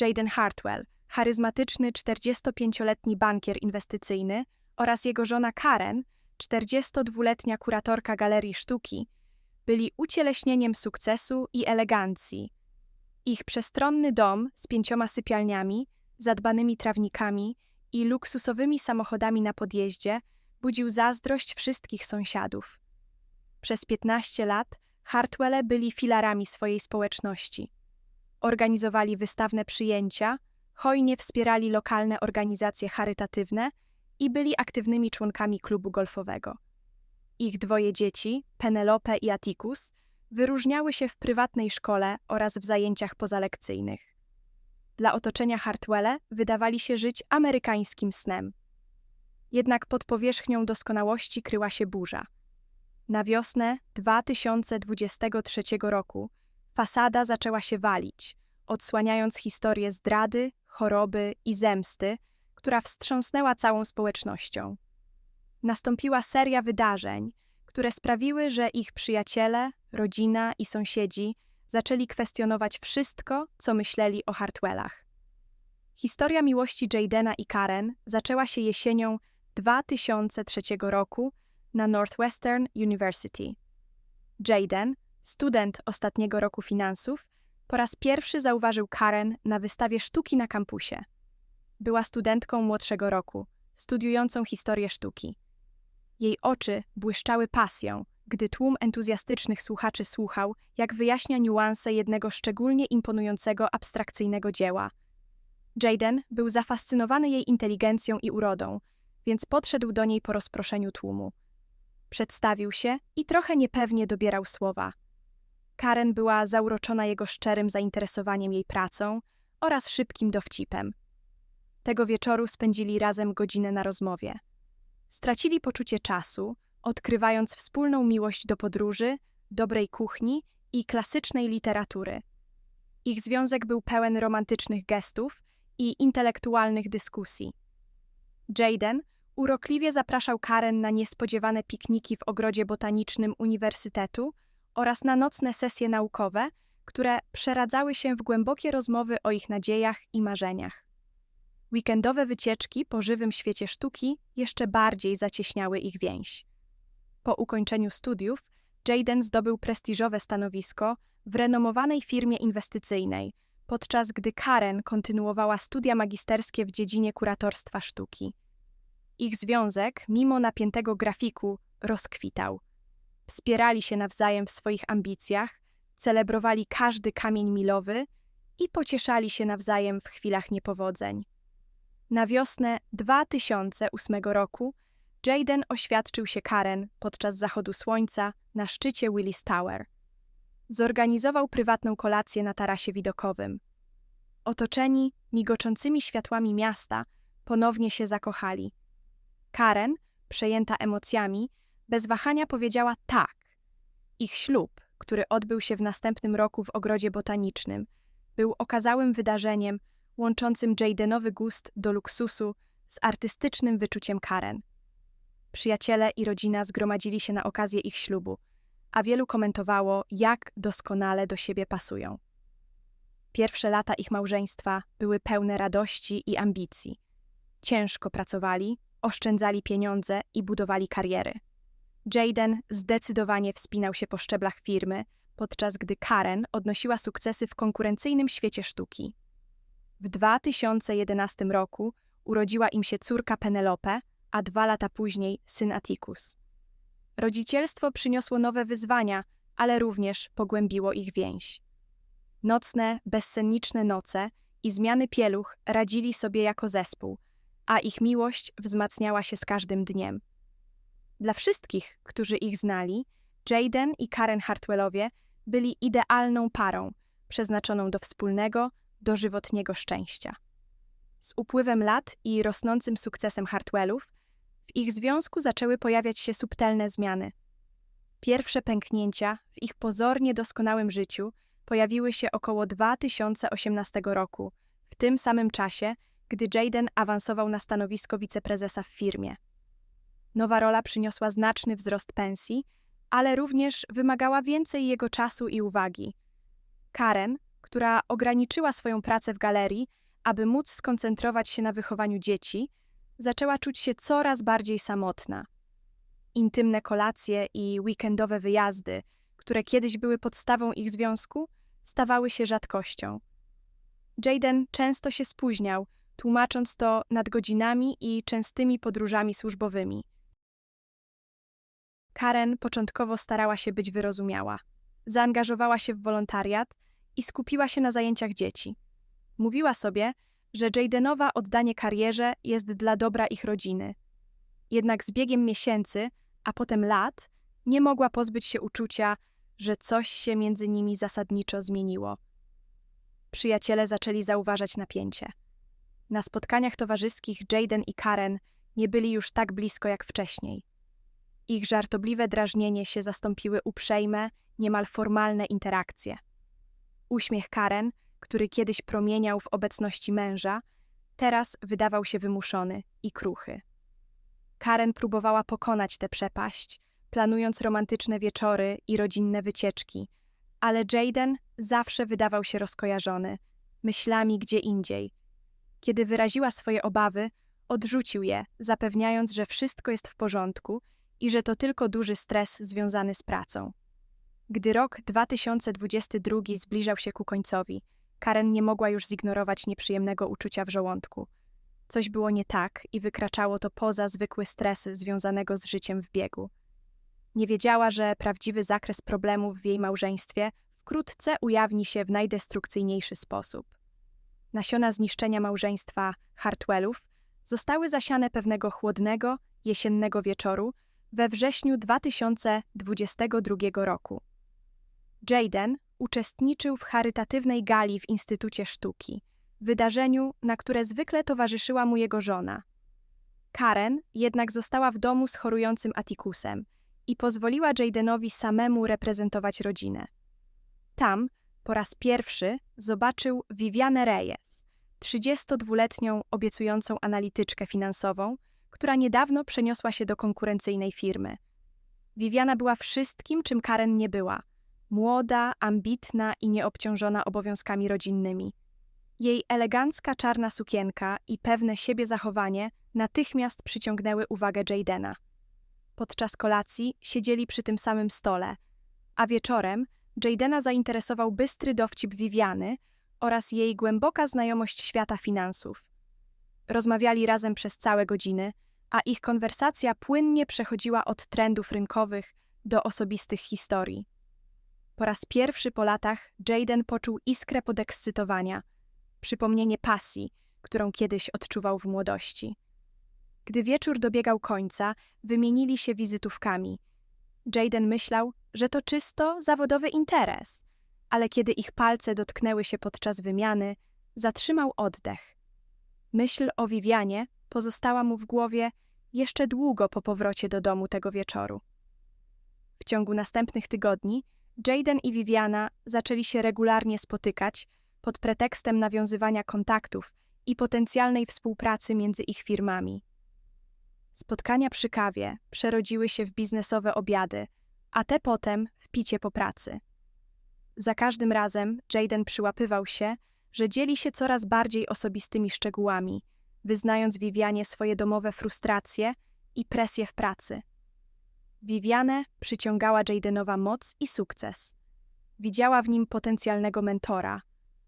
Jaden Hartwell, charyzmatyczny 45-letni bankier inwestycyjny oraz jego żona Karen, 42-letnia kuratorka galerii sztuki, byli ucieleśnieniem sukcesu i elegancji. Ich przestronny dom z pięcioma sypialniami, zadbanymi trawnikami i luksusowymi samochodami na podjeździe budził zazdrość wszystkich sąsiadów. Przez 15 lat Hartwelle byli filarami swojej społeczności. Organizowali wystawne przyjęcia, hojnie wspierali lokalne organizacje charytatywne i byli aktywnymi członkami klubu golfowego. Ich dwoje dzieci, Penelope i Atticus, wyróżniały się w prywatnej szkole oraz w zajęciach pozalekcyjnych. Dla otoczenia Hartwelle wydawali się żyć amerykańskim snem. Jednak pod powierzchnią doskonałości kryła się burza. Na wiosnę 2023 roku fasada zaczęła się walić, odsłaniając historię zdrady, choroby i zemsty, która wstrząsnęła całą społecznością. Nastąpiła seria wydarzeń, które sprawiły, że ich przyjaciele, rodzina i sąsiedzi zaczęli kwestionować wszystko, co myśleli o Hartwellach. Historia miłości Jadena i Karen zaczęła się jesienią 2003 roku na Northwestern University. Jaden, student ostatniego roku finansów, po raz pierwszy zauważył Karen na wystawie sztuki na kampusie. Była studentką młodszego roku, studiującą historię sztuki. Jej oczy błyszczały pasją, gdy tłum entuzjastycznych słuchaczy słuchał, jak wyjaśnia niuanse jednego szczególnie imponującego abstrakcyjnego dzieła. Jaden był zafascynowany jej inteligencją i urodą, więc podszedł do niej po rozproszeniu tłumu. Przedstawił się i trochę niepewnie dobierał słowa. Karen była zauroczona jego szczerym zainteresowaniem jej pracą oraz szybkim dowcipem. Tego wieczoru spędzili razem godzinę na rozmowie. Stracili poczucie czasu, odkrywając wspólną miłość do podróży, dobrej kuchni i klasycznej literatury. Ich związek był pełen romantycznych gestów i intelektualnych dyskusji. Jaden urokliwie zapraszał Karen na niespodziewane pikniki w ogrodzie botanicznym Uniwersytetu oraz na nocne sesje naukowe, które przeradzały się w głębokie rozmowy o ich nadziejach i marzeniach. Weekendowe wycieczki po żywym świecie sztuki jeszcze bardziej zacieśniały ich więź. Po ukończeniu studiów Jaden zdobył prestiżowe stanowisko w renomowanej firmie inwestycyjnej, podczas gdy Karen kontynuowała studia magisterskie w dziedzinie kuratorstwa sztuki. Ich związek, mimo napiętego grafiku, rozkwitał. Wspierali się nawzajem w swoich ambicjach, celebrowali każdy kamień milowy i pocieszali się nawzajem w chwilach niepowodzeń. Na wiosnę 2008 roku Jaden oświadczył się Karen podczas zachodu słońca na szczycie Willis Tower. Zorganizował prywatną kolację na tarasie widokowym. Otoczeni migoczącymi światłami miasta, ponownie się zakochali. Karen, przejęta emocjami, bez wahania powiedziała tak. Ich ślub, który odbył się w następnym roku w ogrodzie botanicznym, był okazałym wydarzeniem łączącym Jadenowy gust do luksusu z artystycznym wyczuciem Karen. Przyjaciele i rodzina zgromadzili się na okazję ich ślubu, a wielu komentowało, jak doskonale do siebie pasują. Pierwsze lata ich małżeństwa były pełne radości i ambicji. Ciężko pracowali, oszczędzali pieniądze i budowali kariery. Jaden zdecydowanie wspinał się po szczeblach firmy, podczas gdy Karen odnosiła sukcesy w konkurencyjnym świecie sztuki. W 2011 roku urodziła im się córka Penelope, a dwa lata później syn Atticus. Rodzicielstwo przyniosło nowe wyzwania, ale również pogłębiło ich więź. Nocne, bezsenniczne noce i zmiany pieluch radzili sobie jako zespół, a ich miłość wzmacniała się z każdym dniem. Dla wszystkich, którzy ich znali, Jaden i Karen Hartwellowie byli idealną parą, przeznaczoną do wspólnego, dożywotniego szczęścia. Z upływem lat i rosnącym sukcesem Hartwellów, w ich związku zaczęły pojawiać się subtelne zmiany. Pierwsze pęknięcia w ich pozornie doskonałym życiu pojawiły się około 2018 roku, w tym samym czasie, gdy Jaden awansował na stanowisko wiceprezesa w firmie. Nowa rola przyniosła znaczny wzrost pensji, ale również wymagała więcej jego czasu i uwagi. Karen, która ograniczyła swoją pracę w galerii, aby móc skoncentrować się na wychowaniu dzieci, zaczęła czuć się coraz bardziej samotna. Intymne kolacje i weekendowe wyjazdy, które kiedyś były podstawą ich związku, stawały się rzadkością. Jaden często się spóźniał, tłumacząc to nadgodzinami i częstymi podróżami służbowymi. Karen początkowo starała się być wyrozumiała. Zaangażowała się w wolontariat i skupiła się na zajęciach dzieci. Mówiła sobie, że Jadenowa oddanie karierze jest dla dobra ich rodziny. Jednak z biegiem miesięcy, a potem lat, nie mogła pozbyć się uczucia, że coś się między nimi zasadniczo zmieniło. Przyjaciele zaczęli zauważać napięcie. Na spotkaniach towarzyskich Jaden i Karen nie byli już tak blisko jak wcześniej. Ich żartobliwe drażnienie się zastąpiły uprzejme, niemal formalne interakcje. Uśmiech Karen, który kiedyś promieniał w obecności męża, teraz wydawał się wymuszony i kruchy. Karen próbowała pokonać tę przepaść, planując romantyczne wieczory i rodzinne wycieczki, ale Jaden zawsze wydawał się rozkojarzony, myślami gdzie indziej. Kiedy wyraziła swoje obawy, odrzucił je, zapewniając, że wszystko jest w porządku i że to tylko duży stres związany z pracą. Gdy rok 2022 zbliżał się ku końcowi, Karen nie mogła już zignorować nieprzyjemnego uczucia w żołądku. Coś było nie tak i wykraczało to poza zwykły stres związanego z życiem w biegu. Nie wiedziała, że prawdziwy zakres problemów w jej małżeństwie wkrótce ujawni się w najdestrukcyjniejszy sposób. Nasiona zniszczenia małżeństwa Hartwellów zostały zasiane pewnego chłodnego, jesiennego wieczoru we wrześniu 2022 roku. Jaden uczestniczył w charytatywnej gali w Instytucie Sztuki, wydarzeniu, na które zwykle towarzyszyła mu jego żona. Karen jednak została w domu z chorującym Atticusem i pozwoliła Jadenowi samemu reprezentować rodzinę. Tam po raz pierwszy zobaczył Viviane Reyes, 32-letnią obiecującą analityczkę finansową, która niedawno przeniosła się do konkurencyjnej firmy. Viviana była wszystkim, czym Karen nie była. Młoda, ambitna i nieobciążona obowiązkami rodzinnymi. Jej elegancka czarna sukienka i pewne siebie zachowanie natychmiast przyciągnęły uwagę Jadena. Podczas kolacji siedzieli przy tym samym stole, a wieczorem Jadena zainteresował bystry dowcip Viviany oraz jej głęboka znajomość świata finansów. Rozmawiali razem przez całe godziny, a ich konwersacja płynnie przechodziła od trendów rynkowych do osobistych historii. Po raz pierwszy po latach Jaden poczuł iskrę podekscytowania, przypomnienie pasji, którą kiedyś odczuwał w młodości. Gdy wieczór dobiegał końca, wymienili się wizytówkami. Jaden myślał, że to czysto zawodowy interes, ale kiedy ich palce dotknęły się podczas wymiany, zatrzymał oddech. Myśl o Vivianie pozostała mu w głowie jeszcze długo po powrocie do domu tego wieczoru. W ciągu następnych tygodni Jaden i Viviana zaczęli się regularnie spotykać pod pretekstem nawiązywania kontaktów i potencjalnej współpracy między ich firmami. Spotkania przy kawie przerodziły się w biznesowe obiady, a te potem w picie po pracy. Za każdym razem Jaden przyłapywał się, że dzieli się coraz bardziej osobistymi szczegółami, wyznając Vivianie swoje domowe frustracje i presje w pracy. Viviane przyciągała Jadenowa moc i sukces. Widziała w nim potencjalnego mentora,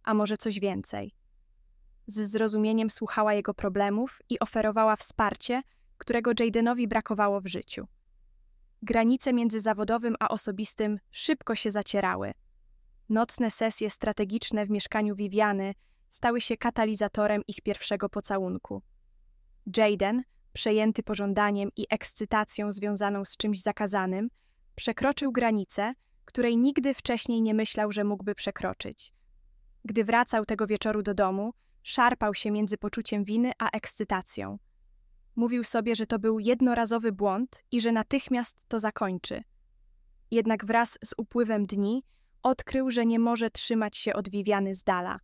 a może coś więcej. Z zrozumieniem słuchała jego problemów i oferowała wsparcie, którego Jadenowi brakowało w życiu. Granice między zawodowym a osobistym szybko się zacierały. Nocne sesje strategiczne w mieszkaniu Viviany stały się katalizatorem ich pierwszego pocałunku. Jaden, przejęty pożądaniem i ekscytacją związaną z czymś zakazanym, przekroczył granicę, której nigdy wcześniej nie myślał, że mógłby przekroczyć. Gdy wracał tego wieczoru do domu, szarpał się między poczuciem winy a ekscytacją. Mówił sobie, że to był jednorazowy błąd i że natychmiast to zakończy. Jednak wraz z upływem dni odkrył, że nie może trzymać się od Viviany z dala.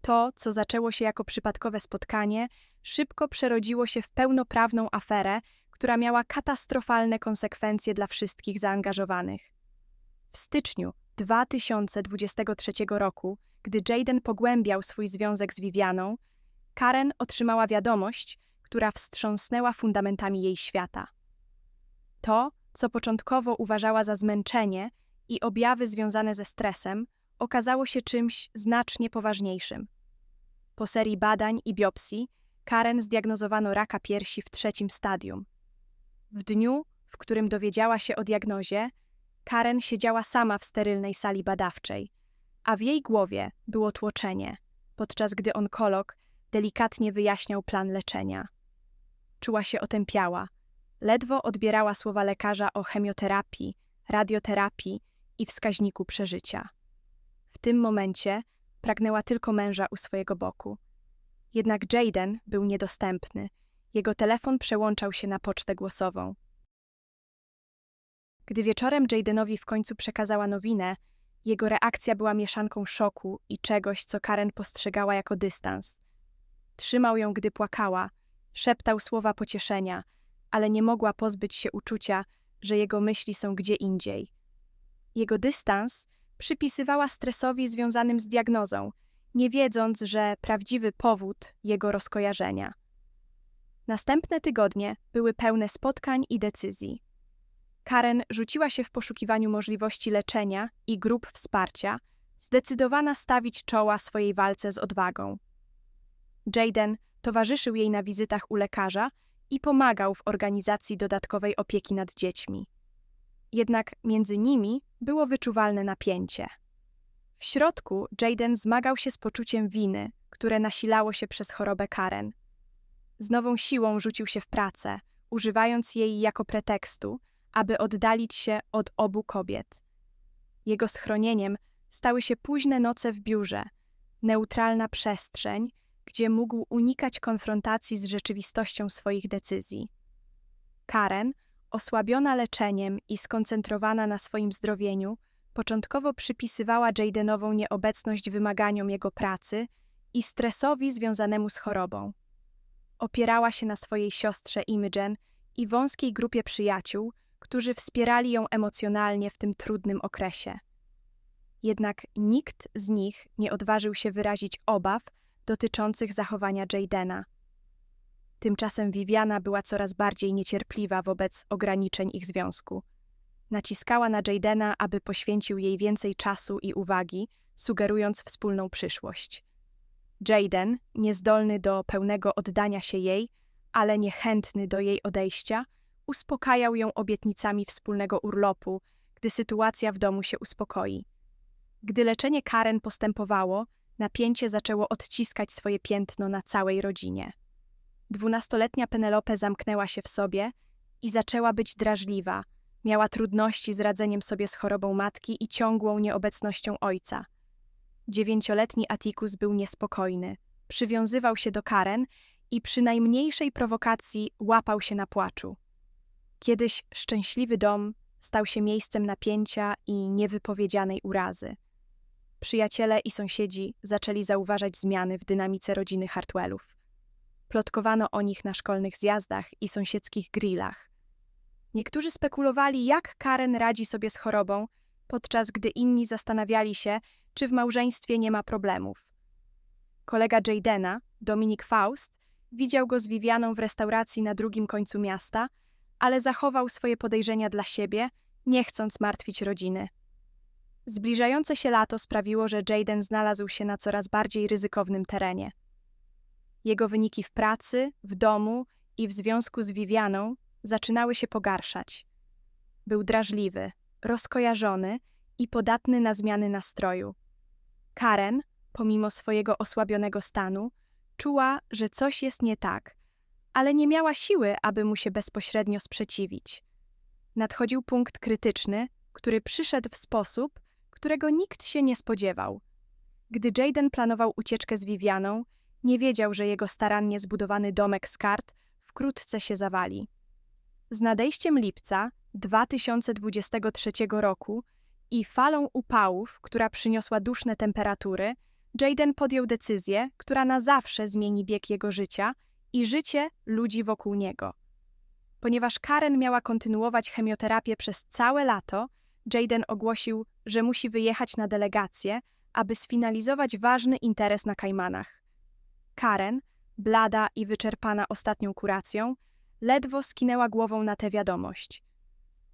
To, co zaczęło się jako przypadkowe spotkanie, szybko przerodziło się w pełnoprawną aferę, która miała katastrofalne konsekwencje dla wszystkich zaangażowanych. W styczniu 2023 roku, gdy Jaden pogłębiał swój związek z Vivianą, Karen otrzymała wiadomość, która wstrząsnęła fundamentami jej świata. To, co początkowo uważała za zmęczenie i objawy związane ze stresem, okazało się czymś znacznie poważniejszym. Po serii badań i biopsji Karen zdiagnozowano raka piersi w trzecim stadium. W dniu, w którym dowiedziała się o diagnozie, Karen siedziała sama w sterylnej sali badawczej, a w jej głowie było tłoczenie, podczas gdy onkolog delikatnie wyjaśniał plan leczenia. Czuła się otępiała, ledwo odbierała słowa lekarza o chemioterapii, radioterapii i wskaźniku przeżycia. W tym momencie pragnęła tylko męża u swojego boku. Jednak Jaden był niedostępny. Jego telefon przełączał się na pocztę głosową. Gdy wieczorem Jadenowi w końcu przekazała nowinę, jego reakcja była mieszanką szoku i czegoś, co Karen postrzegała jako dystans. Trzymał ją, gdy płakała, szeptał słowa pocieszenia, ale nie mogła pozbyć się uczucia, że jego myśli są gdzie indziej. Jego dystans przypisywała stresowi związanym z diagnozą, nie wiedząc, że prawdziwy powód jego rozkojarzenia. Następne tygodnie były pełne spotkań i decyzji. Karen rzuciła się w poszukiwaniu możliwości leczenia i grup wsparcia, zdecydowana stawić czoła swojej walce z odwagą. Jaden towarzyszył jej na wizytach u lekarza i pomagał w organizacji dodatkowej opieki nad dziećmi. Jednak między nimi było wyczuwalne napięcie. W środku Jaden zmagał się z poczuciem winy, które nasilało się przez chorobę Karen. Z nową siłą rzucił się w pracę, używając jej jako pretekstu, aby oddalić się od obu kobiet. Jego schronieniem stały się późne noce w biurze, neutralna przestrzeń, gdzie mógł unikać konfrontacji z rzeczywistością swoich decyzji. Karen, osłabiona leczeniem i skoncentrowana na swoim zdrowieniu, początkowo przypisywała Jadenową nieobecność wymaganiom jego pracy i stresowi związanemu z chorobą. Opierała się na swojej siostrze Imogen i wąskiej grupie przyjaciół, którzy wspierali ją emocjonalnie w tym trudnym okresie. Jednak nikt z nich nie odważył się wyrazić obaw dotyczących zachowania Jadena. Tymczasem Viviana była coraz bardziej niecierpliwa wobec ograniczeń ich związku. Naciskała na Jadena, aby poświęcił jej więcej czasu i uwagi, sugerując wspólną przyszłość. Jaden, niezdolny do pełnego oddania się jej, ale niechętny do jej odejścia, uspokajał ją obietnicami wspólnego urlopu, gdy sytuacja w domu się uspokoi. Gdy leczenie Karen postępowało, napięcie zaczęło odciskać swoje piętno na całej rodzinie. Dwunastoletnia Penelope zamknęła się w sobie i zaczęła być drażliwa. Miała trudności z radzeniem sobie z chorobą matki i ciągłą nieobecnością ojca. Dziewięcioletni Atticus był niespokojny. Przywiązywał się do Karen i przy najmniejszej prowokacji łapał się na płaczu. Kiedyś szczęśliwy dom stał się miejscem napięcia i niewypowiedzianej urazy. Przyjaciele i sąsiedzi zaczęli zauważać zmiany w dynamice rodziny Hartwellów. Plotkowano o nich na szkolnych zjazdach i sąsiedzkich grillach. Niektórzy spekulowali, jak Karen radzi sobie z chorobą, podczas gdy inni zastanawiali się, czy w małżeństwie nie ma problemów. Kolega Jadena, Dominik Faust, widział go z Vivianą w restauracji na drugim końcu miasta – ale zachował swoje podejrzenia dla siebie, nie chcąc martwić rodziny. Zbliżające się lato sprawiło, że Jaden znalazł się na coraz bardziej ryzykownym terenie. Jego wyniki w pracy, w domu i w związku z Vivianą zaczynały się pogarszać. Był drażliwy, rozkojarzony i podatny na zmiany nastroju. Karen, pomimo swojego osłabionego stanu, czuła, że coś jest nie tak ale nie miała siły, aby mu się bezpośrednio sprzeciwić. Nadchodził punkt krytyczny, który przyszedł w sposób, którego nikt się nie spodziewał. Gdy Jaden planował ucieczkę z Vivianą, nie wiedział, że jego starannie zbudowany domek z kart wkrótce się zawali. Z nadejściem lipca 2023 roku i falą upałów, która przyniosła duszne temperatury, Jaden podjął decyzję, która na zawsze zmieni bieg jego życia – i życie ludzi wokół niego. Ponieważ Karen miała kontynuować chemioterapię przez całe lato, Jaden ogłosił, że musi wyjechać na delegację, aby sfinalizować ważny interes na Kajmanach. Karen, blada i wyczerpana ostatnią kuracją, ledwo skinęła głową na tę wiadomość.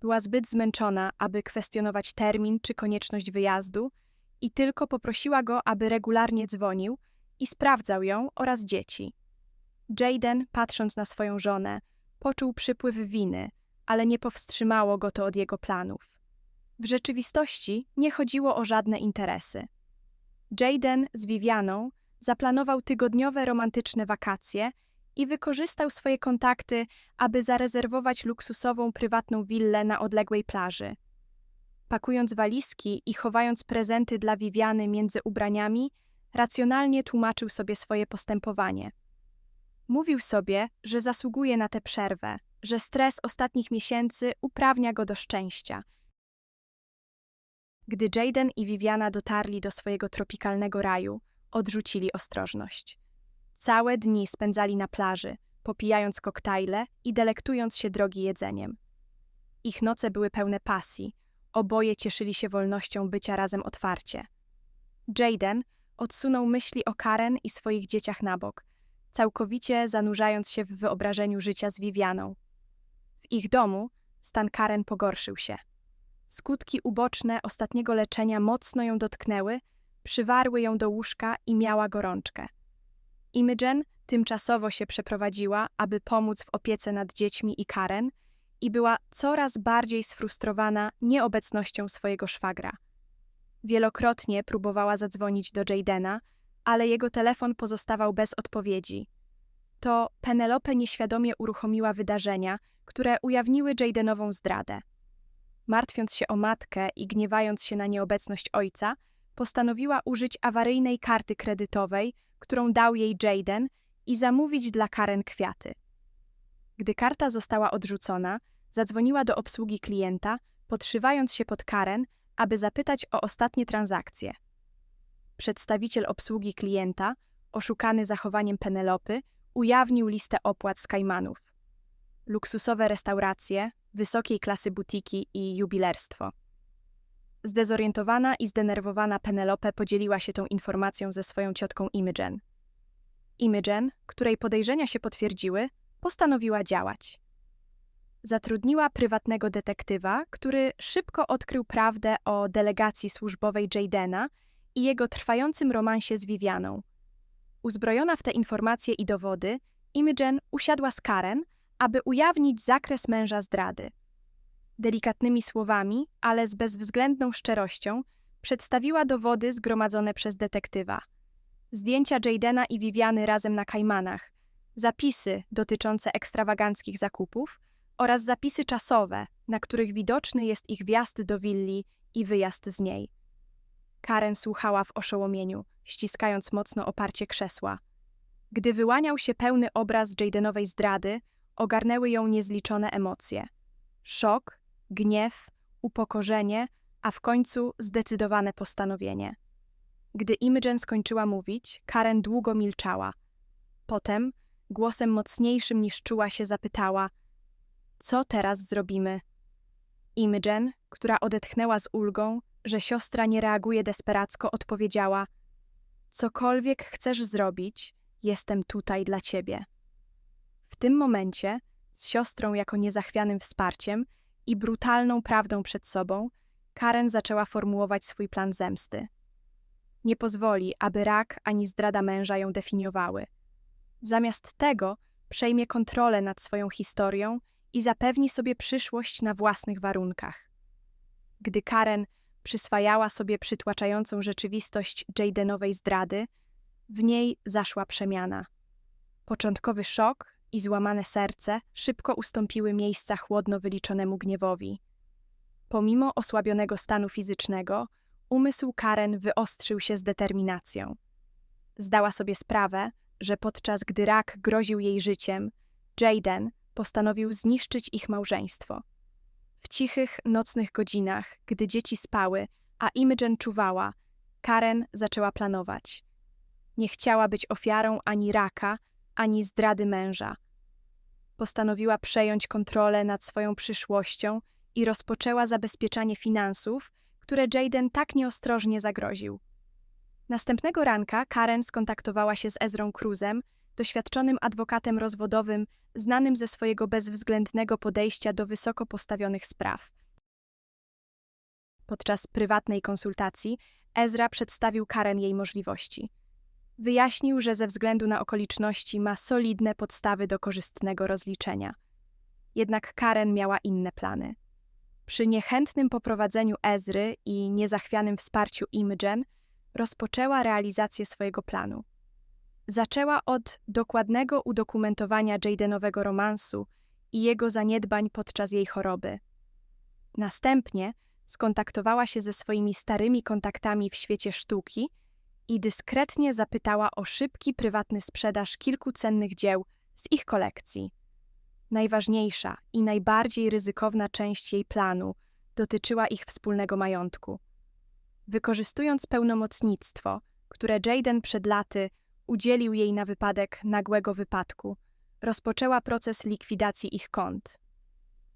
Była zbyt zmęczona, aby kwestionować termin czy konieczność wyjazdu i tylko poprosiła go, aby regularnie dzwonił i sprawdzał ją oraz dzieci. Jaden, patrząc na swoją żonę, poczuł przypływ winy, ale nie powstrzymało go to od jego planów. W rzeczywistości nie chodziło o żadne interesy. Jaden z Vivianą zaplanował tygodniowe romantyczne wakacje i wykorzystał swoje kontakty, aby zarezerwować luksusową prywatną willę na odległej plaży. Pakując walizki i chowając prezenty dla Viviany między ubraniami, racjonalnie tłumaczył sobie swoje postępowanie. Mówił sobie, że zasługuje na tę przerwę, że stres ostatnich miesięcy uprawnia go do szczęścia. Gdy Jaden i Viviana dotarli do swojego tropikalnego raju, odrzucili ostrożność. Całe dni spędzali na plaży, popijając koktajle i delektując się drogi jedzeniem. Ich noce były pełne pasji, oboje cieszyli się wolnością bycia razem otwarcie. Jaden odsunął myśli o Karen i swoich dzieciach na bok, całkowicie zanurzając się w wyobrażeniu życia z Vivianą. W ich domu stan Karen pogorszył się. Skutki uboczne ostatniego leczenia mocno ją dotknęły, przywarły ją do łóżka i miała gorączkę. Imogen tymczasowo się przeprowadziła, aby pomóc w opiece nad dziećmi i Karen i była coraz bardziej sfrustrowana nieobecnością swojego szwagra. Wielokrotnie próbowała zadzwonić do Jadena, ale jego telefon pozostawał bez odpowiedzi. To Penelope nieświadomie uruchomiła wydarzenia, które ujawniły Jadenową zdradę. Martwiąc się o matkę i gniewając się na nieobecność ojca, postanowiła użyć awaryjnej karty kredytowej, którą dał jej Jaden, i zamówić dla Karen kwiaty. Gdy karta została odrzucona, zadzwoniła do obsługi klienta, podszywając się pod Karen, aby zapytać o ostatnie transakcje. Przedstawiciel obsługi klienta, oszukany zachowaniem Penelopy, ujawnił listę opłat z Kajmanów. Luksusowe restauracje, wysokiej klasy butiki i jubilerstwo. Zdezorientowana i zdenerwowana Penelope podzieliła się tą informacją ze swoją ciotką Imogen. Imogen, której podejrzenia się potwierdziły, postanowiła działać. Zatrudniła prywatnego detektywa, który szybko odkrył prawdę o delegacji służbowej Jadena i jego trwającym romansie z Vivianą. Uzbrojona w te informacje i dowody, Imogen usiadła z Karen, aby ujawnić zakres męża zdrady. Delikatnymi słowami, ale z bezwzględną szczerością, przedstawiła dowody zgromadzone przez detektywa. Zdjęcia Jadena i Viviany razem na Kajmanach, zapisy dotyczące ekstrawaganckich zakupów oraz zapisy czasowe, na których widoczny jest ich wjazd do willi i wyjazd z niej. Karen słuchała w oszołomieniu, ściskając mocno oparcie krzesła. Gdy wyłaniał się pełny obraz Jadenowej zdrady, ogarnęły ją niezliczone emocje. Szok, gniew, upokorzenie, a w końcu zdecydowane postanowienie. Gdy Imogen skończyła mówić, Karen długo milczała. Potem, głosem mocniejszym niż czuła się, zapytała: Co teraz zrobimy? Imogen, która odetchnęła z ulgą, że siostra nie reaguje desperacko, odpowiedziała: Cokolwiek chcesz zrobić, jestem tutaj dla ciebie. W tym momencie, z siostrą jako niezachwianym wsparciem i brutalną prawdą przed sobą, Karen zaczęła formułować swój plan zemsty. Nie pozwoli, aby rak ani zdrada męża ją definiowały. Zamiast tego przejmie kontrolę nad swoją historią i zapewni sobie przyszłość na własnych warunkach. Gdy Karen przyswajała sobie przytłaczającą rzeczywistość Jadenowej zdrady, w niej zaszła przemiana. Początkowy szok i złamane serce szybko ustąpiły miejsca chłodno wyliczonemu gniewowi. Pomimo osłabionego stanu fizycznego, umysł Karen wyostrzył się z determinacją. Zdała sobie sprawę, że podczas gdy rak groził jej życiem, Jaden postanowił zniszczyć ich małżeństwo. W cichych, nocnych godzinach, gdy dzieci spały, a Imogen czuwała, Karen zaczęła planować. Nie chciała być ofiarą ani raka, ani zdrady męża. Postanowiła przejąć kontrolę nad swoją przyszłością i rozpoczęła zabezpieczanie finansów, które Jaden tak nieostrożnie zagroził. Następnego ranka Karen skontaktowała się z Ezrą Cruzem, doświadczonym adwokatem rozwodowym, znanym ze swojego bezwzględnego podejścia do wysoko postawionych spraw. Podczas prywatnej konsultacji Ezra przedstawił Karen jej możliwości. Wyjaśnił, że ze względu na okoliczności ma solidne podstawy do korzystnego rozliczenia. Jednak Karen miała inne plany. Przy niechętnym poprowadzeniu Ezry i niezachwianym wsparciu Imogen rozpoczęła realizację swojego planu. Zaczęła od dokładnego udokumentowania Jadenowego romansu i jego zaniedbań podczas jej choroby. Następnie skontaktowała się ze swoimi starymi kontaktami w świecie sztuki i dyskretnie zapytała o szybki prywatny sprzedaż kilku cennych dzieł z ich kolekcji. Najważniejsza i najbardziej ryzykowna część jej planu dotyczyła ich wspólnego majątku. Wykorzystując pełnomocnictwo, które Jaden przed laty udzielił jej na wypadek nagłego wypadku, rozpoczęła proces likwidacji ich kont.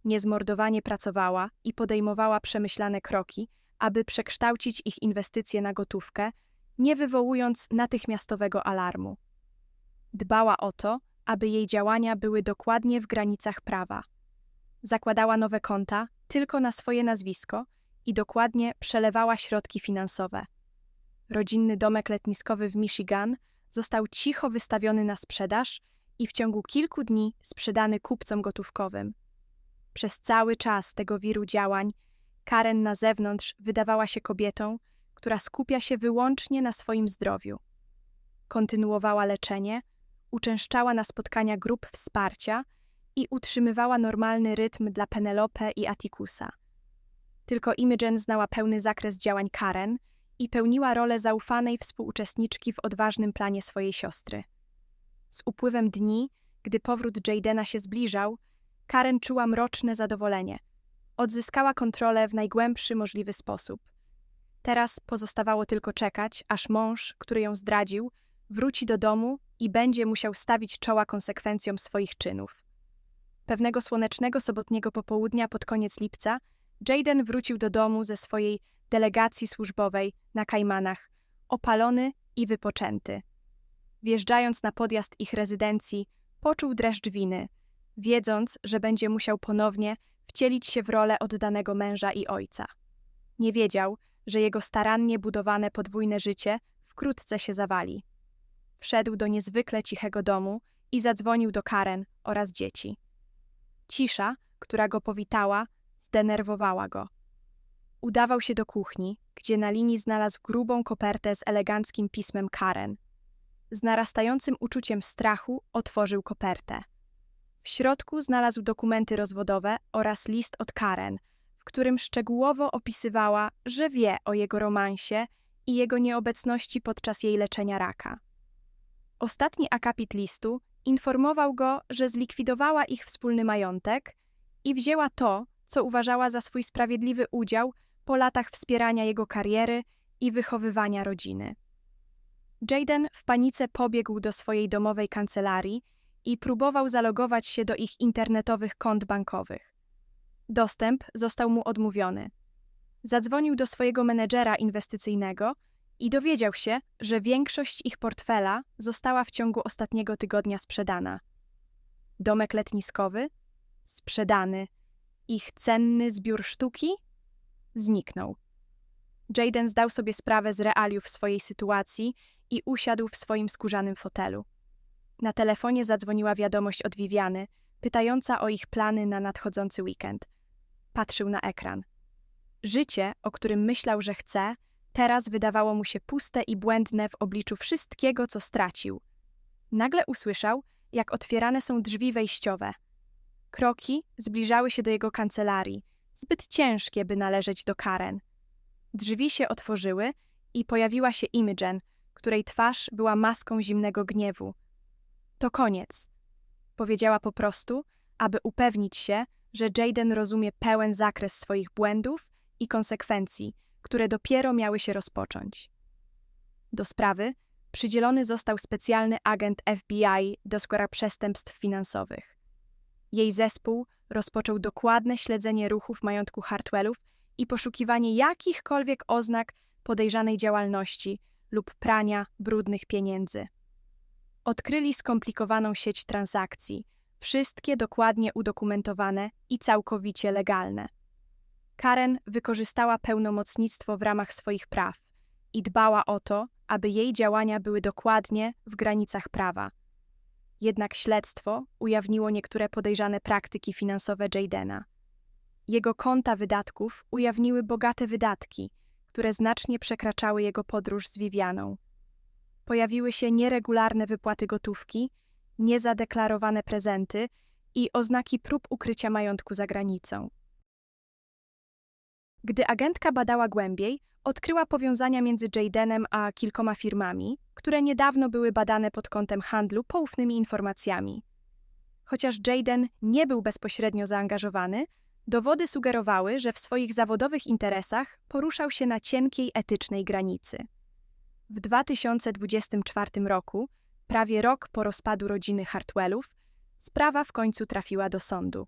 Niezmordowanie pracowała i podejmowała przemyślane kroki, aby przekształcić ich inwestycje na gotówkę, nie wywołując natychmiastowego alarmu. Dbała o to, aby jej działania były dokładnie w granicach prawa. Zakładała nowe konta tylko na swoje nazwisko i dokładnie przelewała środki finansowe. Rodzinny domek letniskowy w Michigan został cicho wystawiony na sprzedaż i w ciągu kilku dni sprzedany kupcom gotówkowym. Przez cały czas tego wiru działań Karen na zewnątrz wydawała się kobietą, która skupia się wyłącznie na swoim zdrowiu. Kontynuowała leczenie, uczęszczała na spotkania grup wsparcia i utrzymywała normalny rytm dla Penelope i Atikusa. Tylko Imogen znała pełny zakres działań Karen i pełniła rolę zaufanej współuczestniczki w odważnym planie swojej siostry. Z upływem dni, gdy powrót Jadena się zbliżał, Karen czuła mroczne zadowolenie. Odzyskała kontrolę w najgłębszy możliwy sposób. Teraz pozostawało tylko czekać, aż mąż, który ją zdradził, wróci do domu i będzie musiał stawić czoła konsekwencjom swoich czynów. Pewnego słonecznego sobotniego popołudnia pod koniec lipca Jaden wrócił do domu ze swojej delegacji służbowej na Kajmanach, opalony i wypoczęty. Wjeżdżając na podjazd ich rezydencji, poczuł dreszcz winy, wiedząc, że będzie musiał ponownie wcielić się w rolę oddanego męża i ojca. Nie wiedział, że jego starannie budowane podwójne życie wkrótce się zawali. Wszedł do niezwykle cichego domu i zadzwonił do Karen oraz dzieci. Cisza, która go powitała, zdenerwowała go. Udawał się do kuchni, gdzie na linii znalazł grubą kopertę z eleganckim pismem Karen. Z narastającym uczuciem strachu otworzył kopertę. W środku znalazł dokumenty rozwodowe oraz list od Karen, którym szczegółowo opisywała, że wie o jego romansie i jego nieobecności podczas jej leczenia raka. Ostatni akapit listu informował go, że zlikwidowała ich wspólny majątek i wzięła to, co uważała za swój sprawiedliwy udział po latach wspierania jego kariery i wychowywania rodziny. Jaden w panice pobiegł do swojej domowej kancelarii i próbował zalogować się do ich internetowych kont bankowych. Dostęp został mu odmówiony. Zadzwonił do swojego menedżera inwestycyjnego i dowiedział się, że większość ich portfela została w ciągu ostatniego tygodnia sprzedana. Domek letniskowy? Sprzedany. Ich cenny zbiór sztuki? Zniknął. Jaden zdał sobie sprawę z realiów swojej sytuacji i usiadł w swoim skórzanym fotelu. Na telefonie zadzwoniła wiadomość od Viviany, pytająca o ich plany na nadchodzący weekend. Patrzył na ekran. Życie, o którym myślał, że chce, teraz wydawało mu się puste i błędne w obliczu wszystkiego, co stracił. Nagle usłyszał, jak otwierane są drzwi wejściowe. Kroki zbliżały się do jego kancelarii, zbyt ciężkie, by należeć do Karen. Drzwi się otworzyły i pojawiła się Imogen, której twarz była maską zimnego gniewu. To koniec, powiedziała po prostu, aby upewnić się, że Jaden rozumie pełen zakres swoich błędów i konsekwencji, które dopiero miały się rozpocząć. Do sprawy przydzielony został specjalny agent FBI do skora przestępstw finansowych. Jej zespół rozpoczął dokładne śledzenie ruchów majątku Hartwellów i poszukiwanie jakichkolwiek oznak podejrzanej działalności lub prania brudnych pieniędzy. Odkryli skomplikowaną sieć transakcji, wszystkie dokładnie udokumentowane i całkowicie legalne. Karen wykorzystała pełnomocnictwo w ramach swoich praw i dbała o to, aby jej działania były dokładnie w granicach prawa. Jednak śledztwo ujawniło niektóre podejrzane praktyki finansowe Jadena. Jego konta wydatków ujawniły bogate wydatki, które znacznie przekraczały jego podróż z Vivianą. Pojawiły się nieregularne wypłaty gotówki, niezadeklarowane prezenty i oznaki prób ukrycia majątku za granicą. Gdy agentka badała głębiej, odkryła powiązania między Jadenem a kilkoma firmami, które niedawno były badane pod kątem handlu poufnymi informacjami. Chociaż Jaden nie był bezpośrednio zaangażowany, dowody sugerowały, że w swoich zawodowych interesach poruszał się na cienkiej etycznej granicy. W 2024 roku, prawie rok po rozpadu rodziny Hartwellów, sprawa w końcu trafiła do sądu.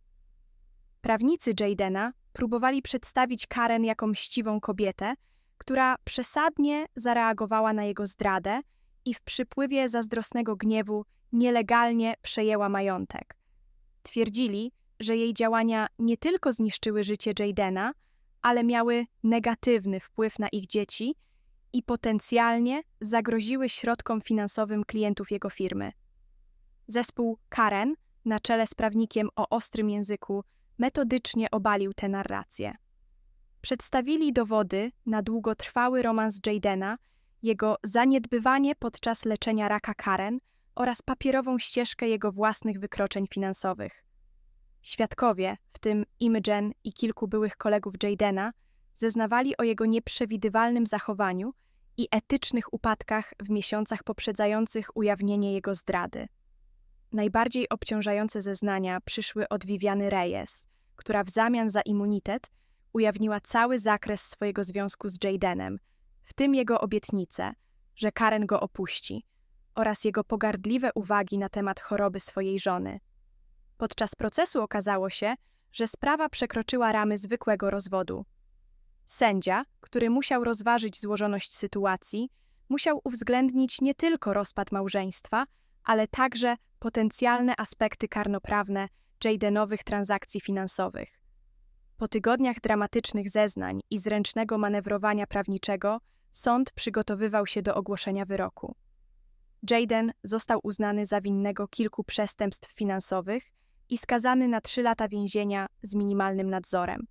Prawnicy Jadena próbowali przedstawić Karen jako mściwą kobietę, która przesadnie zareagowała na jego zdradę i w przypływie zazdrosnego gniewu nielegalnie przejęła majątek. Twierdzili, że jej działania nie tylko zniszczyły życie Jadena, ale miały negatywny wpływ na ich dzieci i potencjalnie zagroziły środkom finansowym klientów jego firmy. Zespół Karen, na czele z prawnikiem o ostrym języku, metodycznie obalił tę narrację. Przedstawili dowody na długotrwały romans Jadena, jego zaniedbywanie podczas leczenia raka Karen oraz papierową ścieżkę jego własnych wykroczeń finansowych. Świadkowie, w tym Imogen i kilku byłych kolegów Jadena, zeznawali o jego nieprzewidywalnym zachowaniu i etycznych upadkach w miesiącach poprzedzających ujawnienie jego zdrady. Najbardziej obciążające zeznania przyszły od Viviany Reyes, która w zamian za immunitet ujawniła cały zakres swojego związku z Jadenem, w tym jego obietnicę, że Karen go opuści, oraz jego pogardliwe uwagi na temat choroby swojej żony. Podczas procesu okazało się, że sprawa przekroczyła ramy zwykłego rozwodu. Sędzia, który musiał rozważyć złożoność sytuacji, musiał uwzględnić nie tylko rozpad małżeństwa, ale także potencjalne aspekty karnoprawne Jadenowych transakcji finansowych. Po tygodniach dramatycznych zeznań i zręcznego manewrowania prawniczego, sąd przygotowywał się do ogłoszenia wyroku. Jaden został uznany za winnego kilku przestępstw finansowych i skazany na trzy lata więzienia z minimalnym nadzorem.